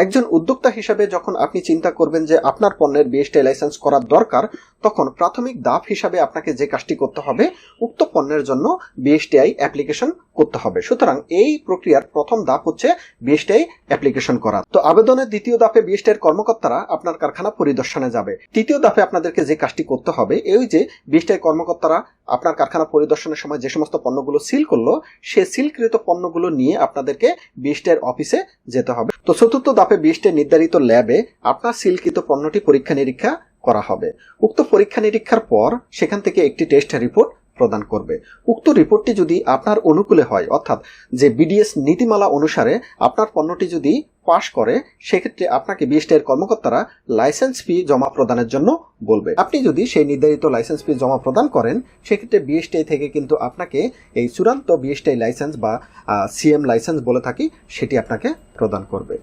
একজন উদ্যোক্তা হিসেবে যখন আপনি চিন্তা করবেন যে আপনার পণ্যের বিএসটিআই লাইসেন্স করার দরকার তখন প্রাথমিক ধাপ হিসাবে আপনাকে যে কাজটি করতে হবে, উক্ত পণ্যের জন্য বিএসটিআই অ্যাপ্লিকেশন করতে হবে। সুতরাং এই প্রক্রিয়ার প্রথম ধাপ হচ্ছে বিএসটিআই অ্যাপ্লিকেশন করা। তো আবেদনের দ্বিতীয় ধাপে বিএসটিআই এর কর্মকর্তারা আপনার কারখানা পরিদর্শনে যাবে। তৃতীয় ধাপে আপনাদেরকে যে কাজটি করতে হবে, এই যে বিএসটিআই কর্মকর্তারা আপনার কারখানা পরিদর্শনের সময় যে সমস্ত পণ্যগুলো সিল করল সে সিলকৃত পণ্যগুলো নিয়ে আপনাদেরকে বিএসটিআই এর অফিসে যেতে হবে। তো চতুর্থ ধাপে বিএসটিআই নির্ধারিত ল্যাবে আপনার সিলকৃত পণ্যটি পরীক্ষা নিরীক্ষা করা হবে। উক্ত পরীক্ষা নিরীক্ষার পর সেখান থেকে একটি টেস্ট রিপোর্ট প্রদান করবে। উক্ত রিপোর্টটি যদি আপনার অনুকূলে হয়, অর্থাৎ যে বিডিএস নীতিমালা অনুসারে আপনার পণ্যটি যদি পাশ করে, সেক্ষেত্রে আপনাকে বিএসটি এর কর্মকর্তারা লাইসেন্স ফি জমা প্রদানের জন্য বলবে। আপনি যদি সেই নির্ধারিত লাইসেন্স ফি জমা প্রদান করেন, সেক্ষেত্রে বিএসটিআই থেকে কিন্তু আপনাকে এই চূড়ান্ত বিএসটিআই লাইসেন্স বা সিএম লাইসেন্স বলে থাকি, সেটি আপনাকে প্রদান করবে।